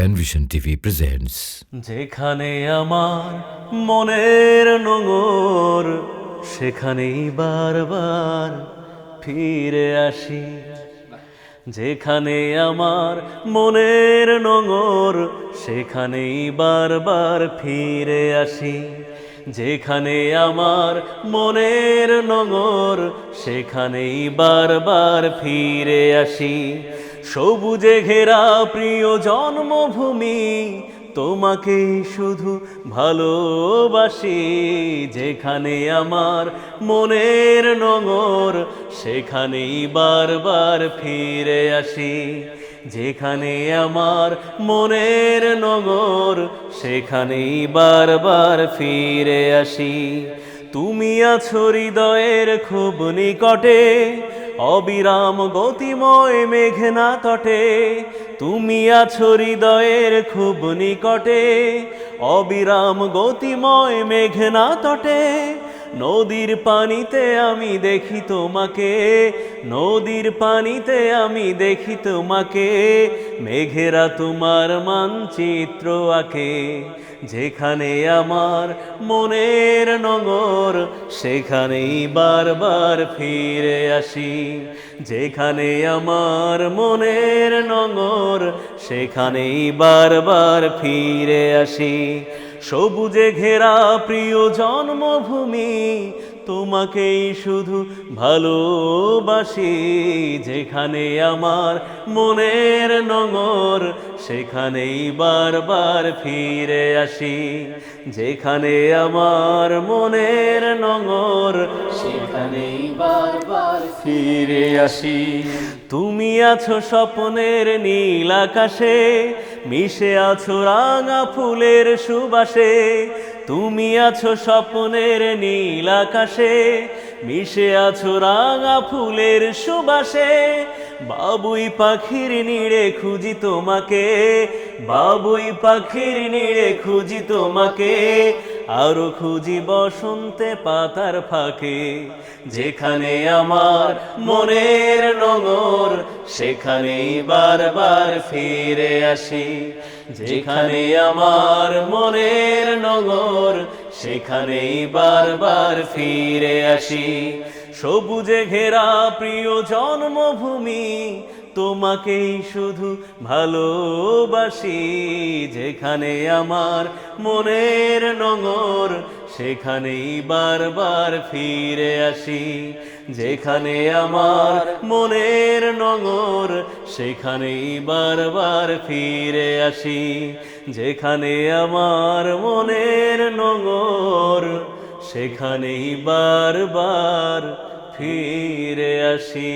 Penvision TV presents যেখানে আমার মনের নোঙর, সেখানেই বারবার ফিরে আসি। যেখানে আমার মনের নোঙর, সেখানেই বারবার ফিরে আসি। যেখানে আমার মনের নোঙর, সেখানেই বারবার ফিরে আসি। সবুজে ঘেরা প্রিয় জন্মভূমি, তোমাকে শুধু ভালোবাসি। যেখানে আমার মনের নোঙর, সেখানেই বারবার ফিরে আসি। যেখানে আমার মনের নোঙর, সেখানেই বারবার ফিরে আসি। তুমি আছো হৃদয়ের খুব নিকটে, অবিরাম গতিময় মেঘনা তটে। তুমি আছো হৃদয়ের খুব নিকটে, অবিরাম গতিময় মেঘনা তটে। নদীর পানিতে আমি দেখি তোমাকে, নদীর পানিতে আমি দেখি তোমাকে, মেঘেরা তোমার মানচিত্র আঁকে, যেখানে আমার মনের নগর, সেখানেই বারবার ফিরে আসি, যেখানে আমার মনের নগর, সেখানেই বারবার ফিরে আসি। সবুজে ঘেরা প্রিয় জন্মভূমি, তোমাকেই শুধু ভালোবাসি। যেখানে আমার মনের নগর সেখানেই বারবার ফিরে আসি। যেখানে আমার মনের নগর সেখানেই বারবার ফিরে আসি। তুমি আছো স্বপ্নের নীল আকাশে মিশে আছো রাঙা ফুলের সুবাসে, তুমি আছো স্বপ্নের নীল আকাশে, মিশে আছো রাঙা ফুলের সুবাসে, বাবুই পাখির নিড়ে খুঁজি তোমাকে, বাবুই পাখির নিড়ে খুঁজি তোমাকে আরও খুঁজি বসন্তে পাতার ফাঁকে, যেখানে আমার মনের নগর সেখানেই বারবার ফিরে আসি। যেখানে আমার মনের নগর সেখানেই বারবার ফিরে আসি। সবুজে ঘেরা প্রিয় জন্মভূমি, তোমাকেই শুধু ভালোবাসি। যেখানে আমার মনের নগর সেখানেই বারবার ফিরে আসি। যেখানে আমার মনের নগর সেখানেই বারবার ফিরে আসি। যেখানে আমার মনের নগর সেখানেই বারবার ফিরে আসি।